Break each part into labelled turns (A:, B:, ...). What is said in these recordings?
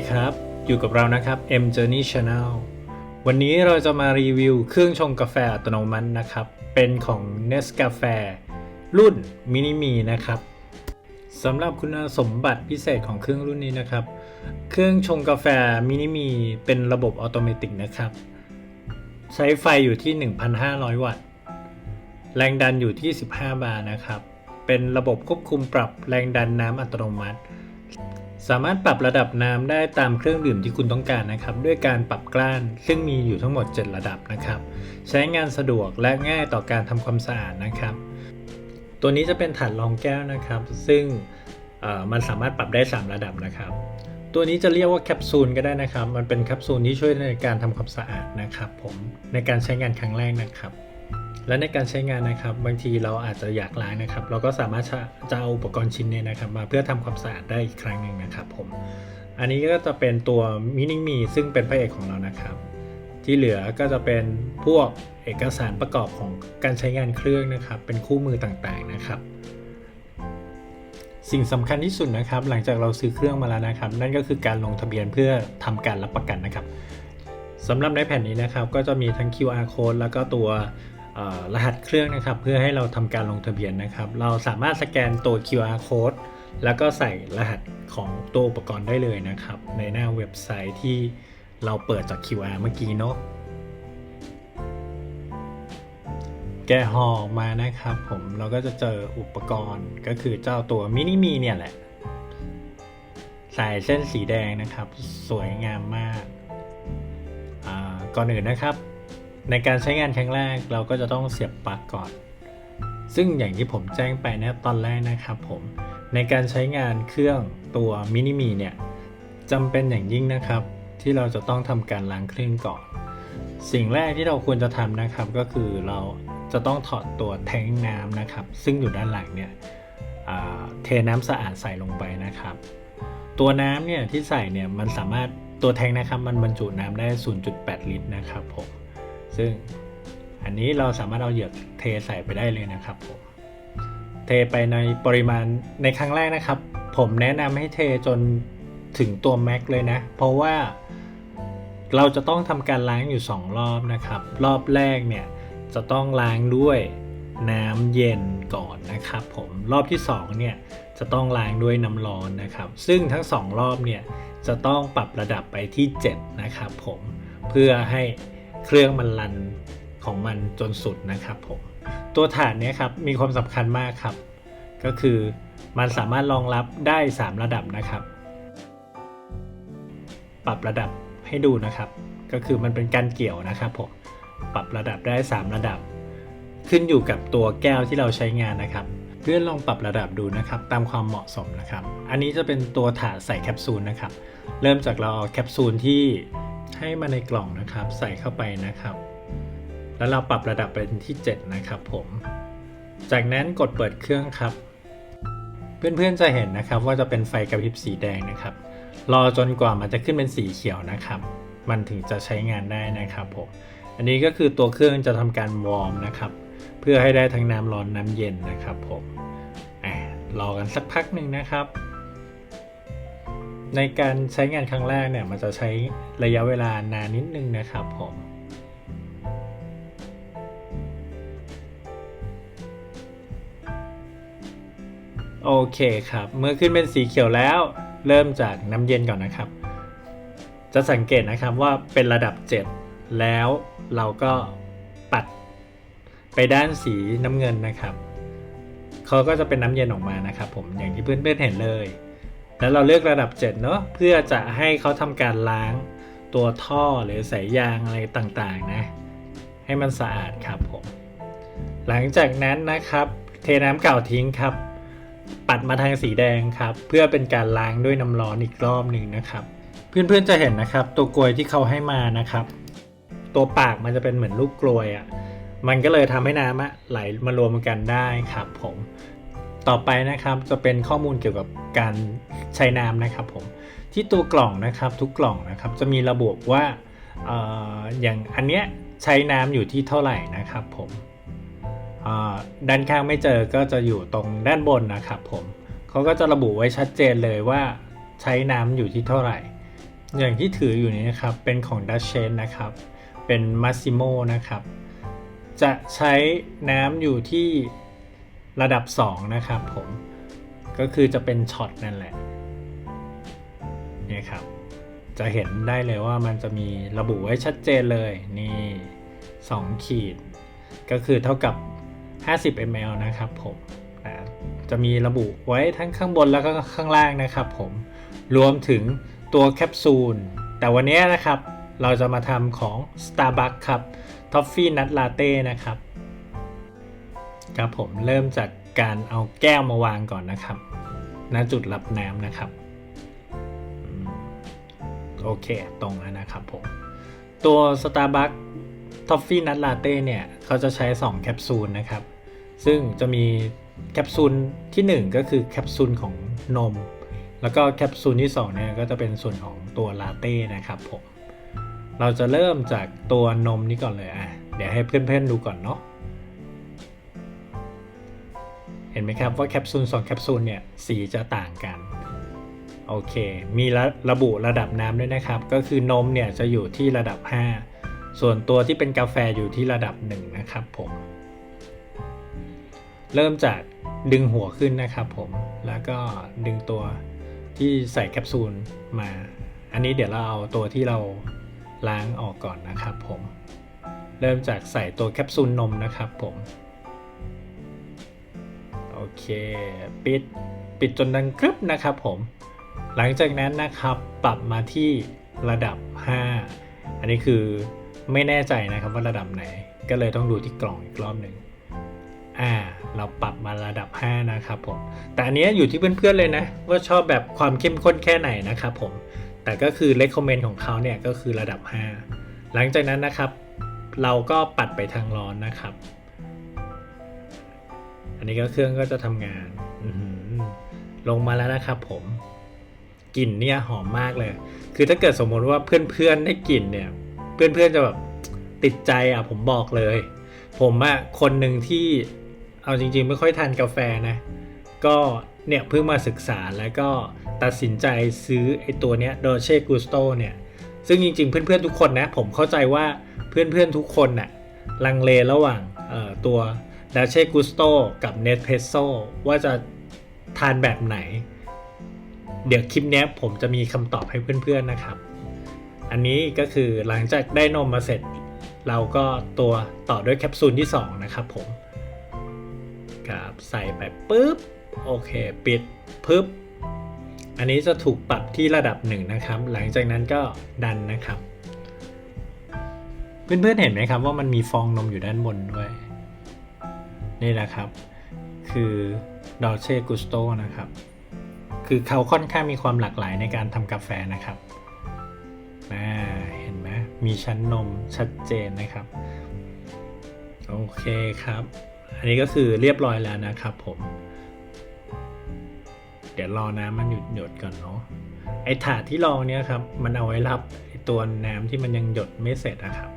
A: ดีครับ อยู่กับเรานะครับ M Journey Channel วันนี้เราจะมารีวิวเครื่องชงกาแฟอัตโนมัตินะครับ เป็นของ Nescafe รุ่น Mini Me นะครับสำหรับคุณสมบัติพิเศษของเครื่องรุ่นนี้นะครับ เครื่องชงกาแฟ Mini Me เป็นระบบออโตเมตินะครับ ใช้ไฟอยู่ที่ 1,500 วัตต์ แรงดันอยู่ที่ 15 บาร์นะครับ เป็นระบบควบคุมปรับแรงดันน้ำอัตโนมัติ สามารถปรับระดับน้ำได้ตามเครื่องดื่มที่คุณต้องการนะครับ ด้วยการปรับกลั้นซึ่งมีอยู่ทั้งหมด 7 ระดับนะครับ ใช้งานสะดวกและง่ายต่อการทำความสะอาดนะครับ ตัวนี้จะเป็นถาดรองแก้วนะครับ ซึ่งมันสามารถปรับได้ 3 ระดับนะครับ ตัวนี้จะเรียกว่าแคปซูลก็ได้นะครับ มันเป็นแคปซูลที่ช่วยในการทำความสะอาดนะครับ ผมในการใช้งานครั้งแรกนะครับ และในการใช้งานนะครับ บางทีเราอาจจะอยากล้างนะครับ เราก็สามารถจะจะเอาอุปกรณ์ชิ้นเนี้นะครับ มาเพื่อทำความสะอาดได้อีกครั้งหนึ่งนะครับผม อันนี้ก็จะเป็นตัวมินิมีซึ่งเป็นพระเอกของเรานะครับ ที่เหลือก็จะเป็นพวกเอกสารประกอบของการใช้งานเครื่องนะครับ เป็นคู่มือต่างๆนะครับสิ่งสำคัญที่สุดนะครับ หลังจากเราซื้อเครื่องมาแล้วนะครับ นั่นก็คือการลงทะเบียนเพื่อทำการรับประกันนะครับสำหรับในแผ่นนี้นะครับ ก็จะมีทั้ง QR code แล้วก็ตัว รหัสเครื่องนะครับ เพื่อให้เราทำการลงทะเบียนนะครับ เราสามารถสแกนตัว QR code แล้วก็ใส่รหัสของตัวอุปกรณ์ได้เลยนะครับ ในหน้าเว็บไซต์ที่เราเปิดจาก QR เมื่อกี้เนาะแกะห่อออกมานะครับ ผมเราก็จะเจออุปกรณ์ก็คือเจ้าตัวมินิมีเนี่ยแหละสายเส้นสีแดงนะครับ สวยงามมาก ก่อนอื่นนะครับ ในการใช้งานครั้งแรกเราก็จะต้องเสียบปลั๊กก่อน ซึ่งอย่างที่ผมแจ้งไปนะตอนแรกนะครับผมในการใช้งานเครื่องตัวมินิมีเนี่ยจำเป็นอย่างยิ่งนะครับ ที่เราจะต้องทำการล้างเครื่องก่อน สิ่งแรกที่เราควรจะทำนะครับ ก็คือเราจะต้องถอดตัวแทงน้ำนะครับ ซึ่งอยู่ด้านหลังเนี่ยเทน้ำสะอาดใส่ลงไปนะครับ ตัวน้ำเนี่ยที่ใส่เนี่ยมันสามารถตัวแทงนะครับมันบรรจุน้ำได้ 0.8 ลิตรนะครับผม ซึ่งอันนี้เราสามารถเอาเหยือกเทใส่ไปได้เลยนะครับผมเทไปในปริมาณในครั้งแรกนะครับ ผมแนะนำให้เทจนถึงตัวแม็กเลยนะ เพราะว่าเราจะต้องทำการล้างอยู่ 2 รอบนะครับ รอบแรกเนี่ยจะต้องล้างด้วยน้ำเย็นก่อนนะครับผมรอบที่ 2 เนี่ยจะต้องล้างด้วยน้ำร้อนนะครับ ซึ่งทั้ง 2 รอบเนี่ยจะต้องปรับระดับไปที่ 7 นะครับผมเพื่อให้ เครื่องมันรันของมันจนสุดนะครับผมตัวฐานนี้ครับมีความสำคัญมากครับ ก็คือมันสามารถรองรับได้ 3 ระดับนะครับ ปรับระดับให้ดูนะครับ ก็คือมันเป็นการเกี่ยวนะครับผมปรับระดับได้ 3 ระดับ ขึ้นอยู่กับตัวแก้วที่เราใช้งานนะครับเพื่อนลองปรับระดับดูนะครับ ตามความเหมาะสมนะครับ อันนี้จะเป็นตัวถาดใส่แคปซูลนะครับ เริ่มจากเราเอาแคปซูลที่ ให้มาในกล่องนะครับ ใส่เข้าไปนะครับ แล้วเราปรับระดับเป็นที่ 7 นะครับผม จากนั้นกดเปิดเครื่องครับ เพื่อนๆจะเห็นนะครับว่าจะเป็นไฟกระพริบสีแดงนะครับ รอจนกว่ามันจะขึ้นเป็นสีเขียวนะครับ มันถึงจะใช้งานได้นะครับผม อันนี้ก็คือตัวเครื่องจะทำการวอร์มนะครับ เพื่อให้ได้ทั้งน้ำร้อนน้ำเย็นนะครับผมอรอกันสักพักหนึ่งนะครับ ในการใช้งานครั้งแรกเนี่ยมันจะใช้ระยะเวลานานนิดนึงนะครับผมโอเคครับ เมื่อขึ้นเป็นสีเขียวแล้ว เริ่มจากน้ำเย็นก่อนนะครับ จะสังเกตนะครับว่าเป็นระดับ 7 แล้วเราก็ปัดไปด้านสีน้ำเงินนะครับเขาก็จะเป็นน้ำเย็นออกมานะครับ ผมอย่างที่เพื่อนๆเห็นเลย แล้วเราเลือกระดับ 7 เนอะเพื่อจะให้เขาทำการล้างตัวท่อหรือสายยางอะไรต่างๆนะ ให้มันสะอาดครับผม หลังจากนั้นนะครับ เทน้ำเก่าทิ้งครับ ปัดมาทางสีแดงครับ เพื่อเป็นการล้างด้วยน้ำร้อนอีกรอบหนึ่งนะครับ เพื่อนๆจะเห็นนะครับ ตัวกลวยที่เขาให้มานะครับ ตัวปากมันจะเป็นเหมือนลูกกลวยอะ่ะมันก็เลยทำให้น้ำอะไหลมารวมกันได้ครับผม ต่อไปนะครับจะเป็นข้อมูลเกี่ยวกับการใช้น้ำนะครับผมที่ตัวกล่องนะครับทุกกล่องนะครับจะมีระบุว่าออย่างอันเนี้ยใช้น้ำอยู่ที่เท่าไหร่นะครับผมด้านข้างไม่เจอก็จะอยู่ตรงด้านบนนะครับผมเขาก็จะระบุไว้ชัดเจนเลยว่าใช้น้ำอยู่ที่เท่าไหร่ อย่างที่ถืออยู่นี้นะครับเป็นของ d u c h e s นะครับเป็น Massimo นะครับจะใช้น้ำอยู่ที่ ระดับ 2 นะครับผม ก็คือจะเป็นช็อตนั่นแหละนี่ครับ จะเห็นได้เลยว่ามันจะมีระบุไว้ชัดเจนเลย นี่ 2 ขีด ก็คือเท่ากับ 50 ml นะครับผมนะจะมีระบุไว้ทั้งข้างบนแล้วก็ข้างล่างนะครับผมรวมถึงตัวแคปซูล แต่วันนี้นะครับ เราจะมาทำของ Starbucks ครับ Toffee Nut Latte นะครับ ครับผมเริ่มจากการเอาแก้วมาวางก่อนนะครับ ณจุดรับน้ำนะครับโอเค ตรงแล้วนะครับผม ตัว Starbucks Toffee Nut Latte เนี่ยเขาจะใช้ 2 แคปซูลนะครับ ซึ่งจะมีแคปซูลทีหนึ่1 ก็คือแคปซูลของนม แล้วก็แคปซูลที่2เนี่ยก็จะเป็นส่วนของตัวลาเต้นะครับผม เราจะเริ่มจากตัวนมนี้ก่อนเลยอะ เดี๋ยวให้เพื่อนๆดูก่อนเนาะ เห็นไหมครับว่าแคปซูล2แคปซูลเนี่ยสีจะต่างกันโอเค มีระระบุระดับน้ำด้วยนะครับ ก็คือนมเนี่ยจะอยู่ที่ระดับ 5 ส่วนตัวที่เป็นกาแฟอยู่ที่ระดับ 1 นะครับผม เริ่มจากดึงหัวขึ้นนะครับผม แล้วก็ดึงตัวที่ใส่แคปซูลมา อันนี้เดี๋ยวเราเอาตัวที่เราล้างออกก่อนนะครับผม เริ่มจากใส่ตัวแคปซูลนมนะครับผม เค ปิด ปิดจนดังกรึบนะครับผม หลังจากนั้นนะครับ ปรับมาที่ระดับ 5 อันนี้คือไม่แน่ใจนะครับว่าระดับไหน ก็เลยต้องดูที่กล่องอีกรอบหนึ่งอ่า เราปรับมาระดับ 5 นะครับผม แต่อันนี้อยู่ที่เพื่อนๆเลยนะ ว่าชอบแบบความเข้มข้นแค่ไหนนะครับผม แต่ก็คือ recommend ของเขาเนี่ยก็คือระดับ 5 หลังจากนั้นนะครับ เราก็ปัดไปทางร้อนนะครับ อันนี้ก็เครื่องก็จะทำงานลงมาแล้วนะครับผมกลิ่นเนี่ยหอมมากเลย คือถ้าเกิดสมมติว่าเพื่อนๆได้กลิ่นเนี่ย เพื่อนๆจะแบบติดใจอะผมบอกเลย ผมอะคนหนึ่งที่เอาจริง ๆ ไม่ค่อยทานกาแฟนะ ก็เนี่ยเพิ่งมาศึกษาแล้วก็ตัดสินใจซื้อไอ้ตัวเนี้ย Dolce Gusto เนี่ย ซึ่งจริง ๆ เพื่อนๆทุกคนนะ ผมเข้าใจว่าเพื่อนๆทุกคนน่ะลังเลระหว่างตัว เอ่อตัว Dolce Gusto กับ Nespresso ว่าจะทานแบบไหน เดี๋ยวคลิปนี้ผมจะมีคำตอบให้เพื่อนๆนะครับ อันนี้ก็คือหลังจากได้นมมาเสร็จ เราก็ตัวต่อด้วยแคปซูลที่ 2 นะครับผมครับใส่ไปปุ๊บ โอเค ปิดปึ๊บ อันนี้จะถูกปรับที่ระดับหนึ่งนะครับ หลังจากนั้นก็ดันนะครับ เพื่อนๆเห็นไหมครับว่ามันมีฟองนมอยู่ด้านบนด้วย นี่แหละครับ คือ Dolce Gusto นะครับ คือเขาค่อนข้างมีความหลากหลายในการทำกาแฟนะครับอ่าเห็นไหมมีชั้นนมชัดเจนนะครับ โอเคครับ อันนี้ก็คือเรียบร้อยแล้วนะครับผม เดี๋ยวรอน้ำมันหยุดหยดก่อนเนาะไอ้ถาดที่รองเนี่ยครับ มันเอาไว้รับไอ้ตัวน้ำที่มันยังหยดไม่เสร็จนะครับ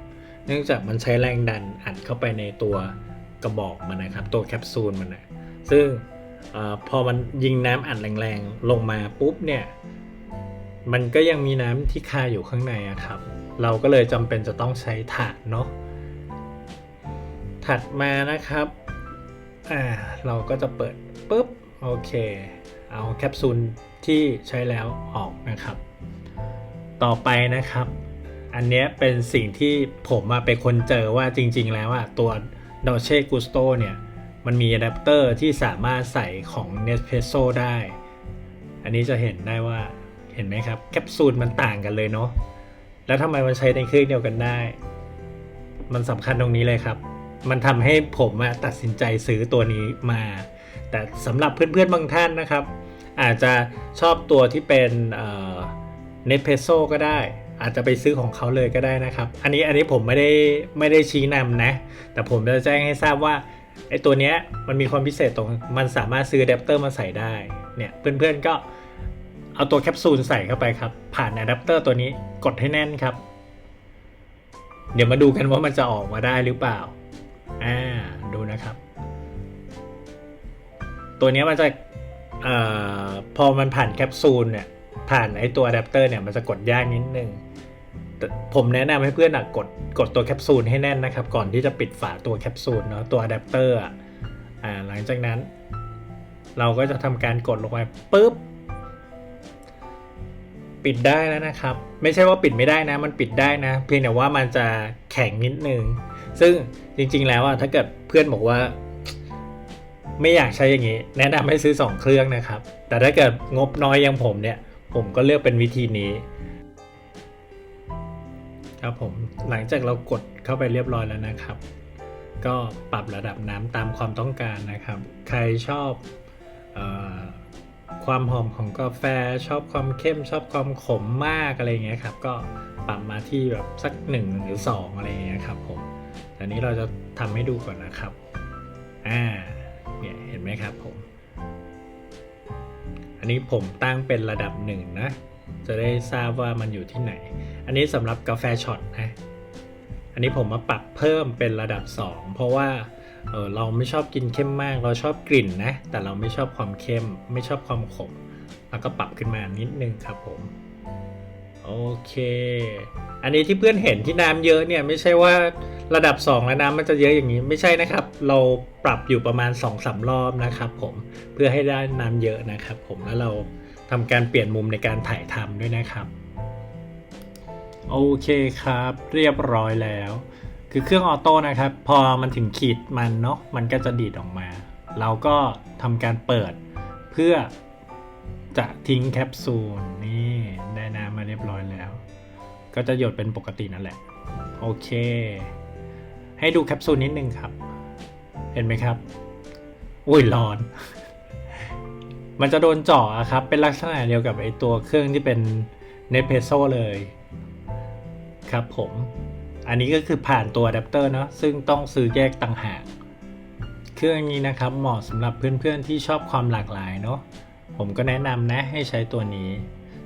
A: เนื่องจากมันใช้แรงดันอัดเข้าไปในตัว กระบอกมันนะครับ ตัวแคปซูลมันนะซึ่งอพอมันยิงน้ำอัดแรงๆ ลงมาปุ๊บเนี่ย มันก็ยังมีน้ำที่คาอยู่ข้างในอะครับ เราก็เลยจำเป็นจะต้องใช้ถาดเนาะถัดมานะครับอ่าเราก็จะเปิดปุ๊บโอเค เอาแคปซูลที่ใช้แล้วออกนะครับ ต่อไปนะครับ อันนี้เป็นสิ่งที่ผมมาเป็นคนเจอว่าจริง ๆ แล้วอะตัว Dolce Gusto เนี่ยมันมีอะแดปเตอร์ที่สามารถใส่ของ Nespresso ได้ อันนี้จะเห็นได้ว่าเห็นไหมครับ แคปซูลมันต่างกันเลยเนาะแล้วทำไมมันใช้ในเครื่องเดียวกันได้ มันสำคัญตรงนี้เลยครับ มันทำให้ผมตัดสินใจซื้อตัวนี้มา แต่สำหรับเพื่อนๆบางท่านนะครับ อาจจะชอบตัวที่เป็นเนสเพโซก็ได้ อาจจะไปซื้อของเขาเลยก็ได้นะครับ อันนี้อันนี้ผมไม่ได้ไม่ได้ชี้นำนะ แต่ผมจะแจ้งให้ทราบว่าไอ้ตัวเนี้ยมันมีความพิเศษตรงมันสามารถซื้ออะแดปเตอร์มาใส่ได้เนี่ยเพื่อนๆก็เอาตัวแคปซูลใส่เข้าไปครับ ผ่านอะแดปเตอร์ตัวนี้กดให้แน่นครับ เดี๋ยวมาดูกันว่ามันจะออกมาได้หรือเปล่าอ่าดูนะครับ ตัวนี้มันจะเอ่อพอมันผ่านแคปซูลเนี่ย ผ่านไอตัวอะแดปเตอร์เนี่ยมันจะกดยากนิดนึงแต่ผมแนะนำให้เพื่อนอะกดกดตัวแคปซูลให้แน่นนะครับ ก่อนที่จะปิดฝาตัวแคปซูลเนาะตัวอะแดปเตอร์อะอ่าหลังจากนั้น เราก็จะทำการกดลงไปปุ๊บปิดได้แล้วนะครับ ไม่ใช่ว่าปิดไม่ได้นะ มันปิดได้นะ เพียงแต่ว่ามันจะแข็งนิดนึง ซึ่งจริง ๆ แล้วอะถ้าเกิดเพื่อนบอกว่า ไม่อยากใช้อย่างนี้ แนะนำให้ซื้อ 2 เครื่องนะครับ แต่ถ้าเกิดงบน้อยอย่างผมเนี่ย ผมก็เลือกเป็นวิธีนี้ ครับผมหลังจากเรากดเข้าไปเรียบร้อยแล้วนะครับ ก็ปรับระดับน้ำตามความต้องการนะครับ ใครชอบออความหอมของกาแฟชอบความเข้มชอบความขมมากอะไรเงี้ยครับ ก็ปรับมาที่แบบสักหนึ่งหรือสองอะไรเงี้ยครับผมแต่นี้เราจะทำให้ดูก่อนนะครับ อ่าเนี่ยเห็นไหมครับผม อันนี้ผมตั้งเป็นระดับหนึ่งนะ จะได้ทราบว่ามันอยู่ที่ไหน อันนี้สำหรับกาแฟช็อตนะ อันนี้ผมมาปรับเพิ่มเป็นระดับ 2 เพราะว่าเออเราไม่ชอบกินเข้มมาก เราชอบกลิ่นนะ แต่เราไม่ชอบความเข้ม ไม่ชอบความขม แล้วก็ปรับขึ้นมานิดนึงครับผม โอเค อันนี้ที่เพื่อนเห็นที่น้ำเยอะเนี่ยไม่ใช่ว่าระดับ 2 แล้วน้ำมันจะเยอะอย่างนี้ไม่ใช่นะครับ เราปรับอยู่ประมาณ2อสารอบนะครับ ผมเพื่อให้ได้น้ำเยอะนะครับ ผมแล้วเราทำการเปลี่ยนมุมในการถ่ายทำด้วยนะครับ โอเคครับ เรียบร้อยแล้ว คือเครื่องออโต้นะครับ พอมันถึงขีดมันเนาะมันก็จะดีดออกมา เราก็ทำการเปิดเพื่อจะทิ้งแคปซูลนี่ ร้อยแล้ว ก็จะหยดเป็นปกตินั่นแหละ โอเค ให้ดูแคปซูลนิดนึงครับ เห็นไหมครับ อุ้ยร้อน มันจะโดนเจาะอะครับ เป็นลักษณะเดียวกับไอตัวเครื่องที่เป็นเนเพโซเลยครับผม อันนี้ก็คือผ่านตัวอะแดปเตอร์เนาะซึ่งต้องซื้อแยกต่างหากเครื่องนี้นะครับเหมาะสำหรับเพื่อนๆที่ชอบความหลากหลายเนาะผมก็แนะนำนะให้ใช้ตัวนี้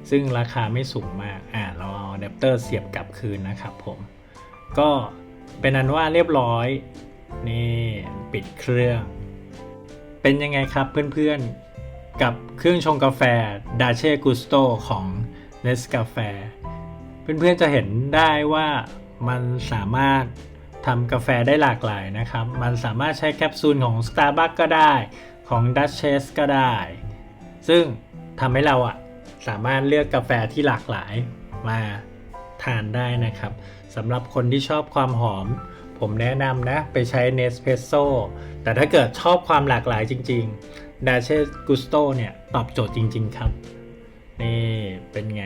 A: ซึ่งราคาไม่สูงมาก อ่าเราเอาอะแดปเตอร์เสียบกลับคืนนะครับผม ก็เป็นอันว่าเรียบร้อย นี่ปิดเครื่อง เป็นยังไงครับเพื่อนๆ กับเครื่องชงกาแฟ d a c e Gusto ของ n e s c a f e เพื่อนๆจะเห็นได้ว่ามันสามารถทำกาแฟได้หลากหลายนะครับ มันสามารถใช้แคปซูลของ Starbucks ก็ได้ ของ Duchess ก็ได้ ซึ่งทำให้เราอะ สามารถเลือกกาแฟที่หลากหลายมาทานได้นะครับสำหรับคนที่ชอบความหอม ผมแนะนำนะ ไปใช้ Nespresso แต่ถ้าเกิดชอบความหลากหลายจริงๆ d a c e Gusto เนี่ย ตอบโจทย์จริง ๆ ครับ นี่เป็นไง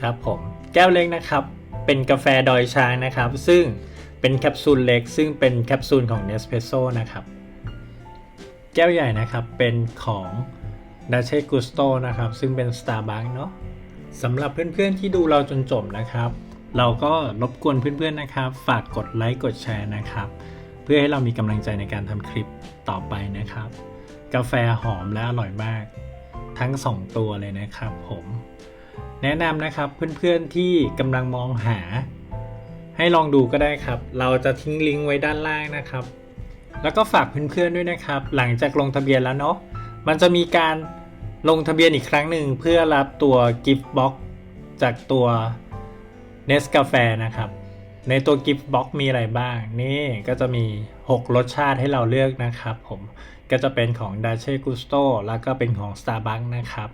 A: ครับผม แก้วเล็กนะครับ เป็นกาแฟดอยช้างนะครับ ซึ่งเป็นแคปซูลเล็ก ซึ่งเป็นแคปซูลของ Nespresso นะครับ แก้วใหญ่นะครับเป็นของ d a c e Gusto นะครับ ซึ่งเป็น Starbucks เนาะสำหรับเพื่อนๆที่ดูเราจนจบนะครับ เราก็รบกวนเพื่อนๆนะครับ ฝากกดไลค์กดแชร์นะครับ เพื่อให้เรามีกำลังใจในการทำคลิปต่อไปนะครับ กาแฟหอมและอร่อยมาก ทั้ง 2 ตัวเลยนะครับผม แนะนำนะครับเพื่อนๆที่กำลังมองหา ให้ลองดูก็ได้ครับ เราจะทิ้งลิงก์ไว้ด้านล่างนะครับ แล้วก็ฝากเพื่อนๆด้วยนะครับ หลังจากลงทะเบียนแล้วเนาะ มันจะมีการลงทะเบียนอีกครั้งหนึ่งเพื่อรับตัว Gift Box จากตัว n e s c a f e นะครับ ในตัว Gift Box มีอะไรบ้าง นี่ก็จะมี 6 รสชาติให้เราเลือกนะครับผมก็จะเป็นของ d a c e Gusto แล้วก็เป็นของ Starbucks นะครับ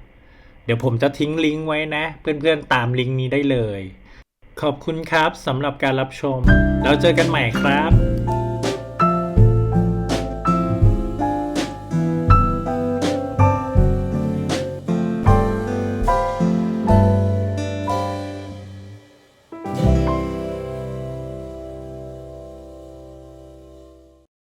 A: เดี๋ยวผมจะทิ้งลิงก์ไว้นะ เพื่อนๆตามลิงก์นี้ได้เลย ขอบคุณครับสำหรับการรับชม แล้วเจอกันใหม่ครับ